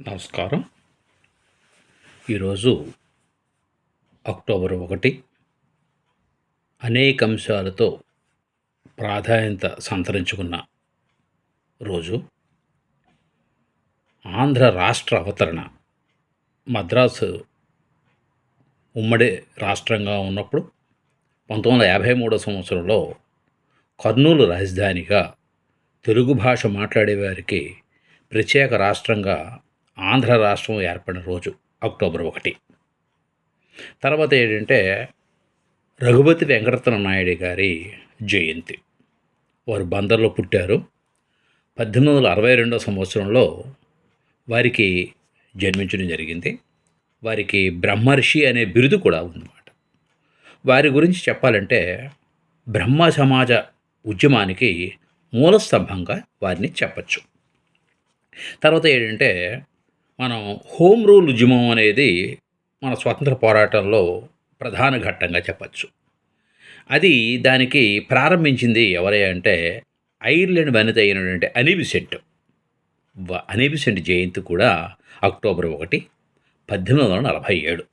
నమస్కారం. ఈరోజు అక్టోబర్ ఒకటి. అనేక అంశాలతో ప్రాధాన్యత సంతరించుకున్న రోజు. ఆంధ్ర రాష్ట్ర అవతరణ. మద్రాసు ఉమ్మడి రాష్ట్రంగా ఉన్నప్పుడు పంతొమ్మిది వందల యాభై మూడో సంవత్సరంలో కర్నూలు రాజధానిగా తెలుగు భాష మాట్లాడేవారికి ప్రత్యేక రాష్ట్రంగా ఆంధ్ర రాష్ట్రం ఏర్పడిన రోజు అక్టోబర్ ఒకటి. తర్వాత ఏంటంటే రఘుపతి వెంకటరత్న నాయుడు గారి జయంతి. వారు బందర్లో పుట్టారు. పద్దెనిమిది వందల అరవై రెండో సంవత్సరంలో వారికి జన్మించడం జరిగింది. వారికి బ్రహ్మర్షి అనే బిరుదు కూడా ఉందన్నమాట. వారి గురించి చెప్పాలంటే బ్రహ్మ సమాజ ఉద్యమానికి మూలస్తంభంగా వారిని చెప్పచ్చు. తర్వాత ఏంటంటే మనం హోమ్ రూల్ ఉద్యమం అనేది మన స్వతంత్ర పోరాటంలో ప్రధాన ఘట్టంగా చెప్పచ్చు. అది దానికి ప్రారంభించింది ఎవరే అంటే ఐర్లాండ్ వనిత అయినటువంటి అనిబిసెంట్. అనిబిసెంట్ జయంతి కూడా అక్టోబర్ ఒకటి పద్దెనిమిది వందల నలభై ఏడు.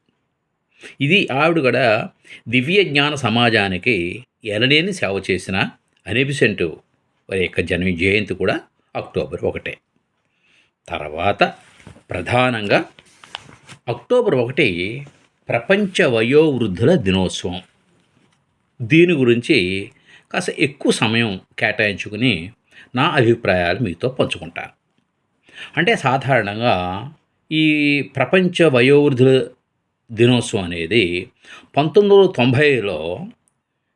ఇది ఆవిడ కూడా దివ్య జ్ఞాన సమాజానికి ఎనలేని సేవ చేసిన అనిబిసెంట్ వారి యొక్క జన్మ జయంతి కూడా అక్టోబర్ ఒకటే. తర్వాత ప్రధానంగా అక్టోబర్ ఒకటి ప్రపంచ వయోవృద్ధుల దినోత్సవం. దీని గురించి కాస్త ఎక్కువ సమయం కేటాయించుకుని నా అభిప్రాయాలు మీతో పంచుకుంటాను. అంటే సాధారణంగా ఈ ప్రపంచ వయోవృద్ధుల దినోత్సవం అనేది పంతొమ్మిది వందల తొంభైలో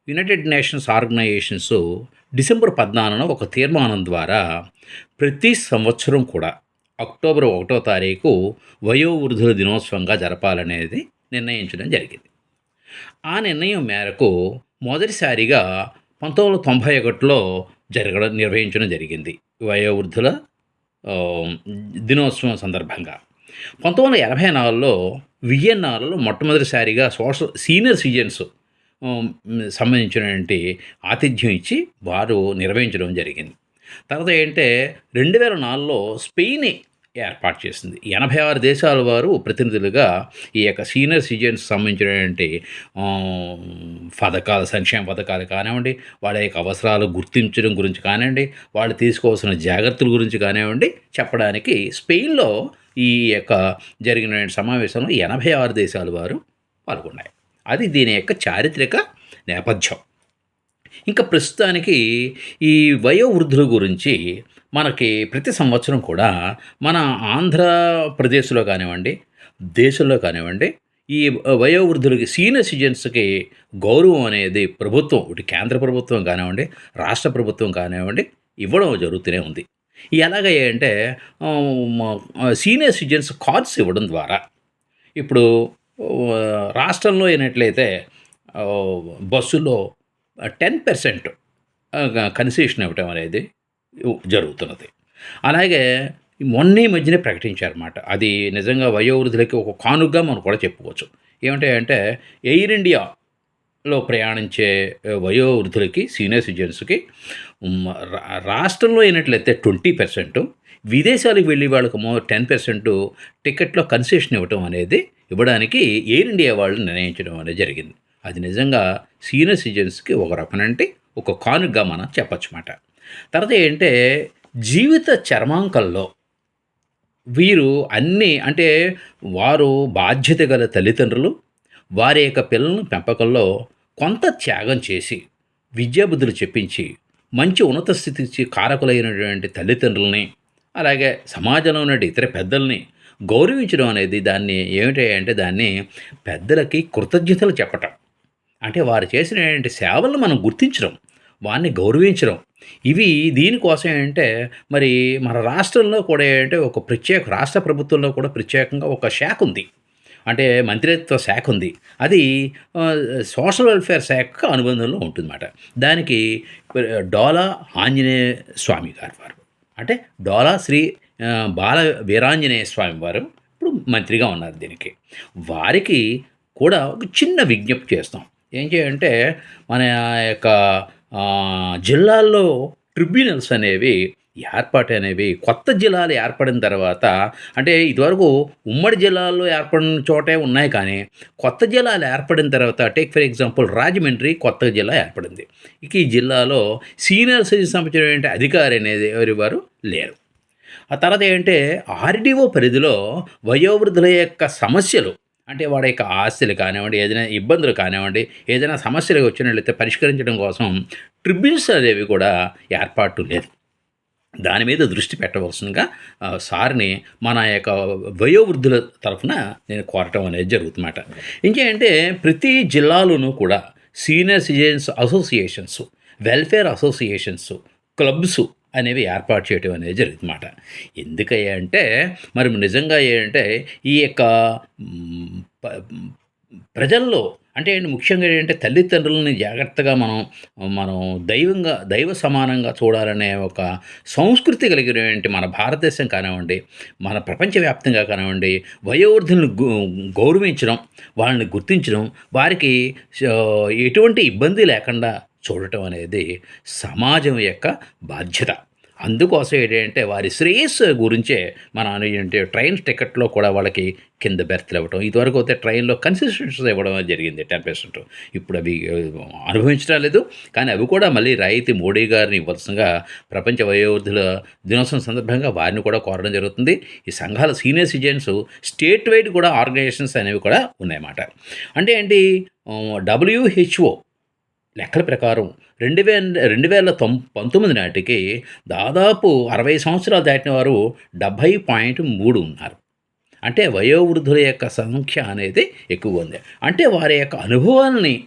యునైటెడ్ నేషన్స్ ఆర్గనైజేషన్స్ డిసెంబర్ పద్నాలుగున ఒక తీర్మానం ద్వారా ప్రతి సంవత్సరం కూడా అక్టోబర్ ఒకటో తారీఖు వయోవృద్ధుల దినోత్సవంగా జరపాలనేది నిర్ణయించడం జరిగింది. ఆ నిర్ణయం మేరకు మొదటిసారిగా పంతొమ్మిది వందల తొంభై ఒకటిలో జరగడం నిర్వహించడం జరిగింది వయోవృద్ధుల దినోత్సవం సందర్భంగా. పంతొమ్మిది వందల ఎనభై నాలుగులో విఎన్ఆర్లో మొట్టమొదటిసారిగా సోషల్ సీనియర్ సిటిజన్స్ సంబంధించినటువంటి ఆతిథ్యం ఇచ్చి వారు నిర్వహించడం జరిగింది. తర్వాత ఏంటంటే రెండు వేల నాలుగులో స్పెయిన్ ఏర్పాటు చేసింది. ఎనభై ఆరు దేశాల వారు ప్రతినిధులుగా ఈ యొక్క సీనియర్ సిటిజన్స్ సంబంధించినటువంటి పథకాలు సంక్షేమ పథకాలు కానివ్వండి వాళ్ళ యొక్క అవసరాలు గుర్తించడం గురించి కానివ్వండి వాళ్ళు తీసుకోవాల్సిన జాగ్రత్తల గురించి కానివ్వండి చెప్పడానికి స్పెయిన్లో ఈ యొక్క జరిగిన సమావేశంలో ఎనభై ఆరు దేశాల వారు పాల్గొన్నాయి. అది దీని యొక్క చారిత్రక నేపథ్యం. ఇంకా ప్రస్తుతానికి ఈ వయోవృద్ధుల గురించి మనకి ప్రతి సంవత్సరం కూడా మన ఆంధ్రప్రదేశ్లో కానివ్వండి దేశంలో కానివ్వండి ఈ వయోవృద్ధులకి సీనియర్ సిటిజన్స్కి గౌరవం అనేది ప్రభుత్వం ఇటు కేంద్ర ప్రభుత్వం కానివ్వండి రాష్ట్ర ప్రభుత్వం కానివ్వండి ఇవ్వడం జరుగుతూనే ఉంది. ఎలాగ అంటే సీనియర్ సిటిజన్స్ కార్డ్స్ ఇవ్వడం ద్వారా. ఇప్పుడు రాష్ట్రంలో అయినట్లయితే బస్సులో టెన్ పర్సెంట్ కన్సెషన్ ఇవ్వటం అనేది జరుగుతున్నది. అలాగే మొన్న ఈ మధ్యనే ప్రకటించారన్నమాట. అది నిజంగా వయోవృద్ధులకి ఒక కానుగ్గా మనం కూడా చెప్పుకోవచ్చు. ఏమంటే అంటే ఎయిర్ ఇండియాలో ప్రయాణించే వయోవృద్ధులకి సీనియర్ సిటిజన్స్కి రా- రాష్ట్రంలో అయినట్లయితే ట్వంటీ పర్సెంట్ విదేశాలకు వెళ్ళి వాళ్ళకు టెన్ పర్సెంట్ టికెట్లో కన్సెషన్ ఇవ్వటం అనేది ఇవ్వడానికి ఎయిర్ ఇండియా వాళ్ళు నిర్ణయించడం అనేది జరిగింది. అది నిజంగా సీనియర్ సిటిజన్స్కి ఒక రకనంటే ఒక కానుగ్గా మనం చెప్పచ్చు మాట. తర్వాత ఏంటంటే జీవిత చర్మాంకంలో వీరు అన్నీ అంటే వారు బాధ్యత గల తల్లిదండ్రులు వారి యొక్క పిల్లలను పెంపకంలో కొంత త్యాగం చేసి విద్యాబుద్ధులు చెప్పించి మంచి ఉన్నత స్థితికి కారకులైనటువంటి తల్లిదండ్రులని అలాగే సమాజంలో ఉన్న ఇతర పెద్దల్ని గౌరవించడం అనేది దాన్ని ఏమిటంటే దాన్ని పెద్దలకి కృతజ్ఞతలు చెప్పటం. అంటే వారు చేసినటువంటి సేవలను మనం గుర్తించడం వారిని గౌరవించడం. ఇవి దీనికోసం ఏంటంటే మరి మన రాష్ట్రంలో కూడా ఏంటంటే ఒక ప్రత్యేక రాష్ట్ర ప్రభుత్వంలో కూడా ప్రత్యేకంగా ఒక శాఖ ఉంది. అంటే మంత్రిత్వ శాఖ ఉంది. అది సోషల్ వెల్ఫేర్ శాఖ అనుబంధంలో ఉంటుందన్నమాట. దానికి డోలా ఆంజనేయ స్వామి గారు వారు. అంటే డోలా శ్రీ బాల వీరాంజనేయ స్వామి వారు ఇప్పుడు మంత్రిగా ఉన్నారు దీనికి. వారికి కూడా ఒక చిన్న విజ్ఞప్తి చేస్తాం. ఏం చేయంటే మన యొక్క జిల్లాల్లో ట్రిబ్యునల్స్ అనేవి ఏర్పాటు అనేవి కొత్త జిల్లాలు ఏర్పడిన తర్వాత అంటే ఇదివరకు ఉమ్మడి జిల్లాల్లో ఏర్పడిన చోటే ఉన్నాయి కానీ కొత్త జిల్లాలు ఏర్పడిన తర్వాత టేక్ ఫర్ ఎగ్జాంపుల్ రాజమండ్రి కొత్త జిల్లా ఏర్పడింది. ఇక ఈ జిల్లాలో సీనియర్ సిటిజన్ సంబంధించిన అధికారి అనేది ఎవరి వారు లేరు. ఆ తర్వాత ఏంటంటే ఆర్డీఓ పరిధిలో వయోవృద్ధుల యొక్క సమస్యలు అంటే వాడి యొక్క ఆస్తులు కానివ్వండి ఏదైనా ఇబ్బందులు కానివ్వండి ఏదైనా సమస్యలు వచ్చినట్లయితే పరిష్కరించడం కోసం ట్రిబ్యూన్స్ అనేవి కూడా ఏర్పాటు లేదు. దాని మీద దృష్టి పెట్టవలసిందిగా సార్ని మన యొక్క వయోవృద్ధుల తరఫున నేను కోరటం అనేది జరుగుతుందన్నమాట ఇంకేంటే ప్రతి జిల్లాలోనూ కూడా senior citizens associations welfare associations clubs అనేవి ఏర్పాటు చేయడం అనేది జరుగుతుందన్నమాట. ఎందుకయ్యా అంటే మరి నిజంగా ఏంటంటే ఈ యొక్క ప్రజల్లో అంటే ఏంటి ముఖ్యంగా ఏంటంటే తల్లిదండ్రులని జాగ్రత్తగా మనం మనం దైవంగా దైవ సమానంగా చూడాలనే ఒక సంస్కృతి కలిగినటువంటి మన భారతదేశం కానివ్వండి మన ప్రపంచవ్యాప్తంగా కానివ్వండి వయోవృద్ధులను గౌరవించడం వాళ్ళని గుర్తించడం వారికి ఎటువంటి ఇబ్బంది లేకుండా చూడటం అనేది సమాజం యొక్క బాధ్యత. అందుకోసం ఏంటంటే వారి శ్రేయస్సు గురించే మన ఏంటంటే ట్రైన్ టికెట్లో కూడా వాళ్ళకి కింద బెర్త్లు ఇవ్వడం ఇదివరకు అయితే ట్రైన్లో కన్సిస్టెన్సీ ఇవ్వడం జరిగింది టెన్ పర్సెంట్. ఇప్పుడు అవి అనుభవించడం లేదు. కానీ అవి కూడా మళ్ళీ రాయితీ మోడీ గారిని ఇవ్వాల్సిందిగా ప్రపంచ వయోవృద్ధుల దినోత్సవం సందర్భంగా వారిని కూడా కోరడం జరుగుతుంది. ఈ సంఘాల సీనియర్ సిటిజన్స్ స్టేట్ వైడ్ కూడా ఆర్గనైజేషన్స్ అనేవి కూడా ఉన్నాయన్నమాట. అంటే ఏంటి డబ్ల్యూహెచ్ఓ లెక్కల ప్రకారం రెండు వేల రెండు వేల తొం పంతొమ్మిది నాటికి దాదాపు అరవై సంవత్సరాలు దాటిన వారు డెబ్భై పాయింట్ మూడు ఉన్నారు. అంటే వయోవృద్ధుల యొక్క సంఖ్య అనేది ఎక్కువ ఉంది. అంటే వారి యొక్క అనుభవాల్ని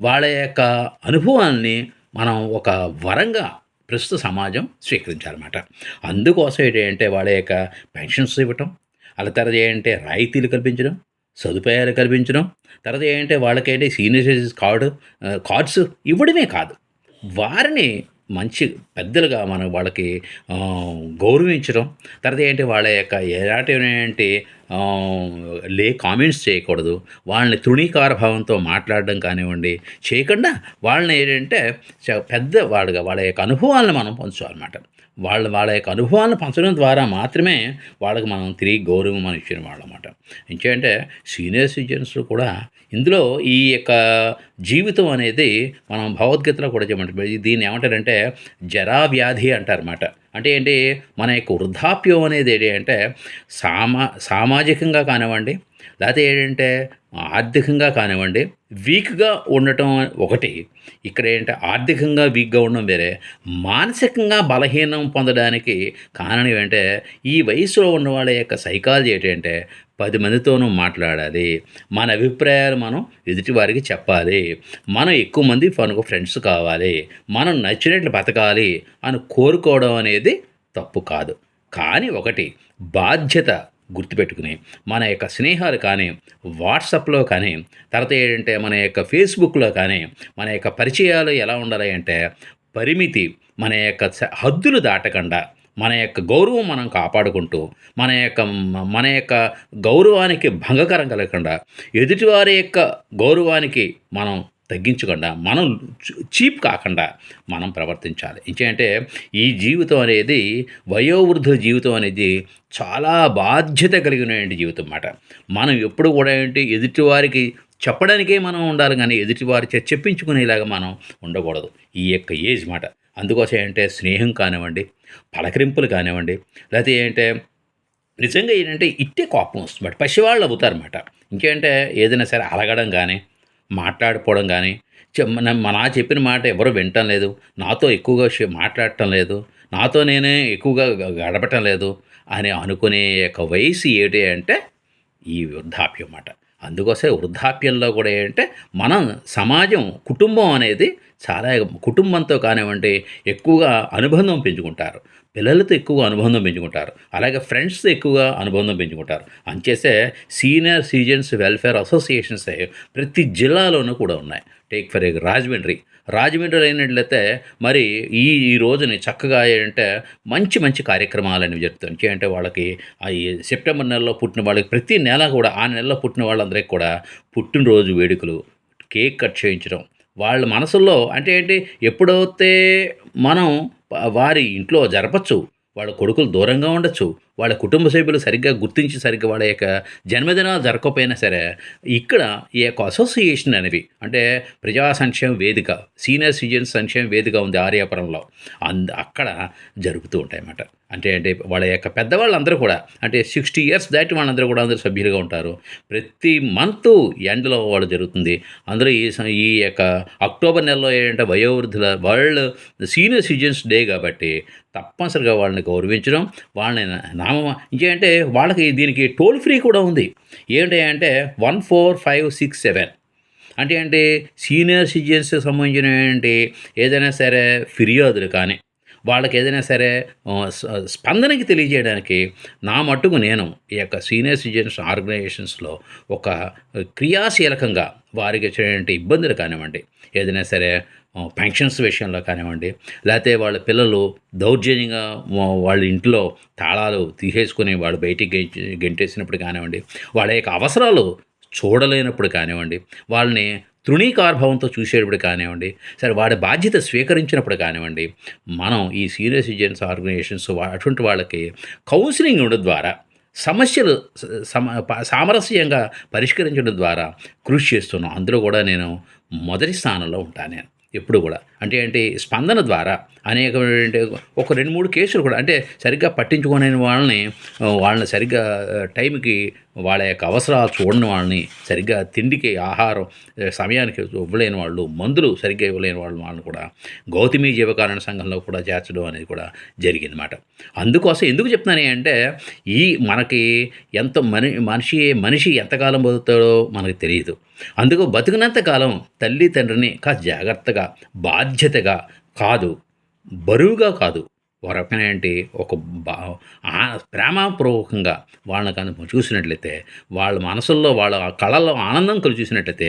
వాళ్ళ యొక్క అనుభవాల్ని మనం ఒక వరంగా ప్రస్తుత సమాజం స్వీకరించాలన్నమాట అందుకోసం ఏంటంటే వాళ్ళ యొక్క పెన్షన్స్ ఇవ్వటం అలా తర్వాత ఏంటంటే రాయితీలు కల్పించడం సదుపాయాలు కల్పించడం తర్వాత ఏంటంటే వాళ్ళకైతే సీనియర్ సిటిజన్స్ కార్డు కార్డ్స్ ఇవ్వడమే కాదు. వారిని మంచి పెద్దలుగా మనం వాళ్ళకి గౌరవించడం తర్వాత ఏంటి వాళ్ళ యొక్క ఎలాంటి ఏంటి లే కామెంట్స్ చేయకూడదు. వాళ్ళని తృణీకార భావంతో మాట్లాడడం కానివ్వండి చేయకుండా వాళ్ళని ఏంటంటే పెద్ద వాళ్ళగా వాళ్ళ యొక్క అనుభవాలను మనం పంచాలన్నమాట వాళ్ళ వాళ్ళ యొక్క అనుభవాలను పంచడం ద్వారా మాత్రమే వాళ్ళకి మనం తిరిగి గౌరవం మనం ఇచ్చిన వాళ్ళమాట. ఎందుకంటే సీనియర్ సిటిజన్స్ కూడా ఇందులో ఈ యొక్క జీవితం అనేది మనం భగవద్గీతలో కూడా చెప్పమంటారు దీన్ని ఏమంటారంటే జరా వ్యాధి అంటారన్నమాట. అంటే ఏంటి? మన యొక్క వృద్ధాప్యం అనేది ఏంటి అంటే సామా సామాజికంగా కానివ్వండి లేకపోతే ఏంటంటే ఆర్థికంగా కానివ్వండి వీక్గా ఉండటం ఒకటి. ఇక్కడ ఏంటంటే ఆర్థికంగా వీక్గా ఉండడం వేరే. మానసికంగా బలహీనం పొందడానికి కారణం ఏంటంటే ఈ వయసులో ఉన్న వాళ్ళ యొక్క సైకాలజీ ఏంటంటే పది మందితోనూ మాట్లాడాలి. మన అభిప్రాయాలు మనం ఎదుటి వారికి చెప్పాలి. మనం ఎక్కువ మంది మనకు ఫ్రెండ్స్ కావాలి. మనం నచ్చినట్లు బతకాలి అని కోరుకోవడం అనేది తప్పు కాదు. కానీ ఒకటి బాధ్యత గుర్తుపెట్టుకుని మన యొక్క స్నేహాలు కానీ వాట్సాప్లో కానీ తర్వాత ఏంటంటే మన యొక్క ఫేస్బుక్లో కానీ మన యొక్క పరిచయాలు ఎలా ఉండాలి అంటే పరిమితి మన యొక్క హద్దులు దాటకుండా మన యొక్క గౌరవం మనం కాపాడుకుంటూ మన యొక్క మన యొక్క గౌరవానికి భంగకరం కలగకుండా ఎదుటివారి యొక్క గౌరవానికి మనం తగ్గించకుండా మనం చీప్ కాకుండా మనం ప్రవర్తించాలి. ఇంకేంటే ఈ జీవితం అనేది వయోవృద్ధుల జీవితం అనేది చాలా బాధ్యత కలిగినటువంటి జీవితం అన్నమాట. మనం ఎప్పుడు కూడా ఏంటి ఎదుటివారికి చెప్పడానికే మనం ఉండాలి కానీ ఎదుటివారి చే చెప్పించుకునేలాగా మనం ఉండకూడదు. ఈ యొక్క ఏజ్ మాట. అందుకోసం ఏంటంటే స్నేహం కానివ్వండి పలకరింపులు కానివ్వండి లేకపోతే ఏంటంటే నిజంగా ఏంటంటే ఇట్టే కోపం వస్తుంది పసివాళ్ళు అవుతారన్నమాట. ఇంకేంటే ఏదైనా సరే అలగడం కానీ మాట్లాడుకోవడం కానీ చె- మన నా చెప్పిన మాట ఎవరు వినటం లేదు. నాతో ఎక్కువగా మాట్లాడటం లేదు. నాతో నేనే ఎక్కువగా గడపటం లేదు అని అనుకునే యొక్క వయసు ఏంటి అంటే ఈ వృద్ధాప్యం అన్నమాట. అందుకోసే వృద్ధాప్యంలో కూడా ఏంటంటే మనం సమాజం కుటుంబం అనేది చాలా కుటుంబంతో కానివ్వండి ఎక్కువగా అనుబంధం పెంచుకుంటారు. పిల్లలతో ఎక్కువగా అనుబంధం పెంచుకుంటారు. అలాగే ఫ్రెండ్స్తో ఎక్కువగా అనుబంధం పెంచుకుంటారు. అంచేసే సీనియర్ సిటిజన్స్ వెల్ఫేర్ అసోసియేషన్స్ ప్రతి జిల్లాలోనూ కూడా ఉన్నాయి. Take for Rajahmundry. రాజమండ్రిలో అయినట్లయితే మరి ఈ ఈ రోజుని చక్కగా ఏంటంటే మంచి మంచి కార్యక్రమాలు అనేవి జరుగుతాయి అంటే వాళ్ళకి ఈ సెప్టెంబర్ నెలలో పుట్టిన వాళ్ళకి ప్రతి నెల కూడా ఆ నెలలో పుట్టిన వాళ్ళందరికీ కూడా పుట్టినరోజు వేడుకలు కేక్ కట్ చేయించడం. వాళ్ళ మనసుల్లో అంటే ఏంటి? ఎప్పుడైతే మనం వారి ఇంట్లో జరపచ్చు వాళ్ళ కొడుకులు దూరంగా ఉండొచ్చు వాళ్ళ కుటుంబ సభ్యులు సరిగ్గా గుర్తించి సరిగ్గా వాళ్ళ యొక్క జన్మదినాలు జరగకపోయినా సరే ఇక్కడ ఈ యొక్క అసోసియేషన్ అనేవి అంటే ప్రజా సంక్షేమ వేదిక సీనియర్ సిటిజన్ సంక్షేమ వేదిక ఉంది ఆర్యాపురంలో. అంద అక్కడ జరుగుతూ ఉంటాయి అన్నమాట అంటే అంటే వాళ్ళ యొక్క పెద్దవాళ్ళందరూ కూడా అంటే సిక్స్టీ ఇయర్స్ దాటి వాళ్ళందరూ కూడా అందరూ సభ్యులుగా ఉంటారు. ప్రతి మంత్ ఎండ్లో వాళ్ళు జరుగుతుంది. అందులో ఈ ఈ యొక్క అక్టోబర్ నెలలో ఏంటంటే వయోవృద్ధుల వరల్డ్ సీనియర్ సిటిజన్స్ డే కాబట్టి తప్పనిసరిగా వాళ్ళని గౌరవించడం వాళ్ళని నా ఇంకేంటే వాళ్ళకి దీనికి టోల్ ఫ్రీ కూడా ఉంది. ఏంటి అంటే one four five six seven. అంటే ఏంటి? సీనియర్ సిటిజన్స్ సంబంధించిన ఏంటి? ఏదైనా సరే ఫిర్యాదులు కానీ వాళ్ళకి ఏదైనా సరే స్పందనకి తెలియజేయడానికి నా మట్టుకు నేను ఈ యొక్క సీనియర్ సిటిజన్స్ ఆర్గనైజేషన్స్లో ఒక క్రియాశీలకంగా వారికి వచ్చేటువంటి ఇబ్బందులు కానివ్వండి. ఏదైనా సరే పెన్షన్స్ విషయంలో కానివ్వండి లేకపోతే వాళ్ళ పిల్లలు దౌర్జన్యంగా వాళ్ళ ఇంట్లో తాళాలు తీసేసుకుని వాళ్ళు బయటికి గెంటి గెంటేసినప్పుడు కానివ్వండి వాళ్ళ యొక్క అవసరాలు చూడలేనప్పుడు కానివ్వండి వాళ్ళని తృణీకార్భావంతో చూసేటప్పుడు కానివ్వండి సరే వాడి బాధ్యత స్వీకరించినప్పుడు కానివ్వండి మనం ఈ సీనియర్ సిటిజన్స్ ఆర్గనైజేషన్స్ అటువంటి వాళ్ళకి కౌన్సిలింగ్ ఉండడం ద్వారా సమస్యలు సమ సామరస్యంగా పరిష్కరించడం ద్వారా కృషి చేస్తున్నాం. అందులో కూడా నేను మొదటి స్థానంలో ఉంటాను నేను. ఎప్పుడు కూడా. అంటే ఏంటి స్పందన ద్వారా అనేకమైనటువంటి ఒక రెండు మూడు కేసులు కూడా అంటే సరిగ్గా పట్టించుకోని వాళ్ళని వాళ్ళని సరిగ్గా టైంకి వాళ్ళ యొక్క అవసరాలు చూడని వాళ్ళని సరిగ్గా తిండికి ఆహారం సమయానికి ఇవ్వలేని వాళ్ళు మందులు సరిగ్గా ఇవ్వలేని వాళ్ళు వాళ్ళని కూడా గౌతమి జీవకారణ సంఘంలో కూడా చేర్చడం అనేది కూడా జరిగిందన్నమాట. అందుకోసం ఎందుకు చెప్తున్నాను అంటే ఈ మనకి ఎంత మని మనిషి మనిషి ఎంతకాలం బతుకుతాడో మనకు తెలియదు. అందుకు బతికినంత కాలం తల్లి తండ్రిని కాస్త జాగ్రత్తగా బాధ్యతగా కాదు బరువుగా కాదు. ఒక రకమైనటువంటి ఒక బా ప్రేమపూర్వకంగా వాళ్ళని కనుక చూసినట్లయితే వాళ్ళ మనసుల్లో వాళ్ళ కళల్లో ఆనందం కలిసి చూసినట్లయితే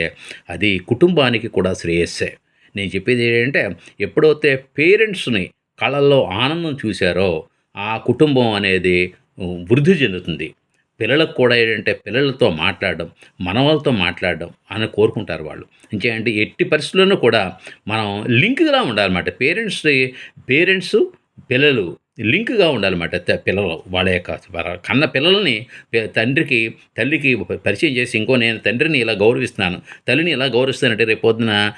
అది కుటుంబానికి కూడా శ్రేయస్సే. నేను చెప్పేది ఏంటంటే ఎప్పుడైతే పేరెంట్స్ని కళల్లో ఆనందం చూశారో ఆ కుటుంబం అనేది వృద్ధి చెందుతుంది. పిల్లలకు కూడా ఏంటంటే పిల్లలతో మాట్లాడడం మనవాళ్ళతో మాట్లాడడం అని కోరుకుంటారు వాళ్ళు. ఇంకేంటి? ఎట్టి పరిస్థితుల్లోనూ కూడా మనం లింక్గా ఉండాలన్నమాట. పేరెంట్స్ పేరెంట్స్ పిల్లలు లింక్గా ఉండాలన్నమాట. పిల్లలు వాళ్ళ యొక్క కన్న పిల్లల్ని తండ్రికి తల్లికి పరిచయం చేసి ఇంకో నేను తండ్రిని ఇలా గౌరవిస్తున్నాను తల్లిని ఇలా గౌరవిస్తానంటే రేపు పొద్దున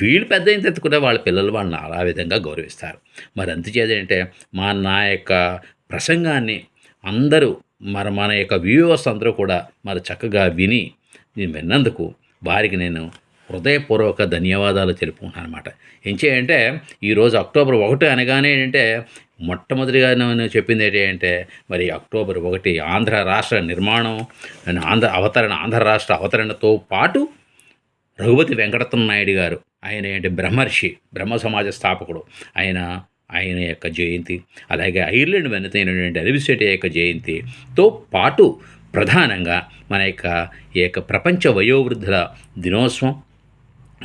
వీళ్ళు పెద్ద అయిన తర్వాత కూడా వాళ్ళ పిల్లలు వాళ్ళని అలా విధంగా గౌరవిస్తారు. మరి అందుచేత ఏంటంటే మా నా యొక్క ప్రసంగాన్ని అందరూ మరి మన యొక్క వ్యూవర్స్ అందరూ కూడా మరి చక్కగా విని నేను విన్నందుకు వారికి నేను హృదయపూర్వక ధన్యవాదాలు తెలుపుకుంటున్నాను అనమాట ఏం చేయంటే ఈరోజు అక్టోబర్ ఒకటి అనగానే ఏంటంటే మొట్టమొదటిగా నేను చెప్పింది ఏంటంటే అంటే మరి అక్టోబర్ ఒకటి ఆంధ్ర రాష్ట్ర నిర్మాణం ఆంధ్ర అవతరణ ఆంధ్ర రాష్ట్ర అవతరణతో పాటు రఘుపతి వెంకటరత్న నాయుడు గారు ఆయన ఏంటి బ్రహ్మర్షి బ్రహ్మ సమాజ స్థాపకుడు. ఆయన ఆయన యొక్క జయంతి అలాగే ఐర్లాండ్ వెనతైనటువంటి అలివిస్టేట్ యొక్క జయంతితో పాటు ప్రధానంగా మన యొక్క ఈ యొక్క ప్రపంచ వయోవృద్ధుల దినోత్సవం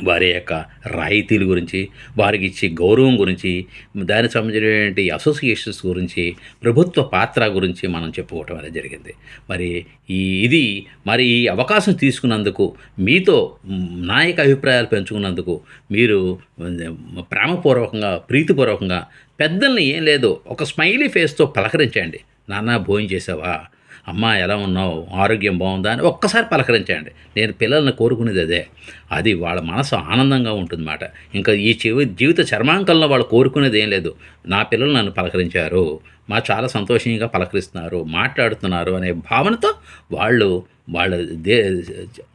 వారి యొక్క రాయితీల గురించి వారికి ఇచ్చే గౌరవం గురించి దానికి సంబంధించినటువంటి అసోసియేషన్స్ గురించి ప్రభుత్వ పాత్ర గురించి మనం చెప్పుకోవటం అనేది జరిగింది. మరి ఈ ఇది మరి ఈ అవకాశం తీసుకున్నందుకు మీతో నాయక అభిప్రాయాలు పెంచుకున్నందుకు మీరు ప్రేమపూర్వకంగా ప్రీతిపూర్వకంగా పెద్దల్ని ఏం లేదు ఒక స్మైలీ ఫేస్తో పలకరించండి. నాన్న భోజనం చేసావా? అమ్మ ఎలా ఉన్నావు? ఆరోగ్యం బాగుందా? అని ఒక్కసారి పలకరించండి. నేను పిల్లల్ని కోరుకునేది అదే. అది వాళ్ళ మనసు ఆనందంగా ఉంటుందన్నమాట. ఇంకా ఈ జీవి జీవిత చర్మాంకంలో వాళ్ళు కోరుకునేది ఏం లేదు. నా పిల్లలు నన్ను పలకరించారు. మా చాలా సంతోషంగా పలకరిస్తున్నారు మాట్లాడుతున్నారు అనే భావనతో వాళ్ళు వాళ్ళ దే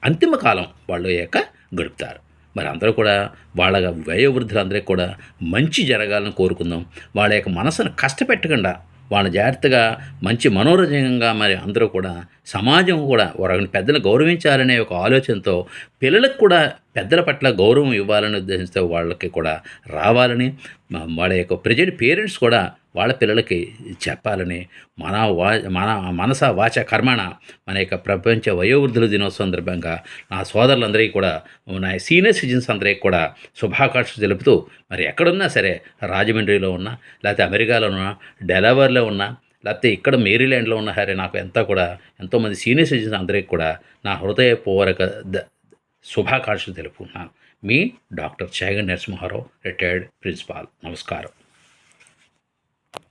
అంతిమ కాలం వాళ్ళ యొక్క గడుపుతారు. మరి అందరూ కూడా వాళ్ళ వయోవృద్ధులందరికీ కూడా మంచి జరగాలని కోరుకుందాం. వాళ్ళ యొక్క మనసును కష్టపెట్టకుండా వాళ్ళ జాగ్రత్తగా మంచి మనోరంజకంగా మరి అందరూ కూడా సమాజం కూడా వాళ్ళని పెద్దలు గౌరవించాలనే ఒక ఆలోచనతో పిల్లలకు కూడా పెద్దల పట్ల గౌరవం ఇవ్వాలని ఉద్దేశంతో వాళ్ళకి కూడా రావాలని వాళ్ళ యొక్క ప్రజెంట్ పేరెంట్స్ కూడా వాళ్ళ పిల్లలకి చెప్పాలని మన వా మన మనస వాచ కర్మణ మన యొక్క ప్రపంచ వయోవృద్ధుల దినోత్సవం సందర్భంగా నా సోదరులందరికీ కూడా నా సీనియర్ సిటిజన్స్ అందరికీ కూడా శుభాకాంక్షలు తెలుపుతూ మరి ఎక్కడున్నా సరే రాజమండ్రిలో ఉన్నా లేకపోతే అమెరికాలో ఉన్నా డెలవర్లో ఉన్నా లేకపోతే ఇక్కడ మేరీల్యాండ్లో ఉన్న సరే నాకు ఎంత కూడా ఎంతోమంది సీనియర్ సిటిజన్స్ అందరికీ కూడా నా హృదయపూర్వక ద- శుభాకాంక్షలు తెలుపుకున్నాను మీ doctor Chegan Narasimharao retired principal. నమస్కారం.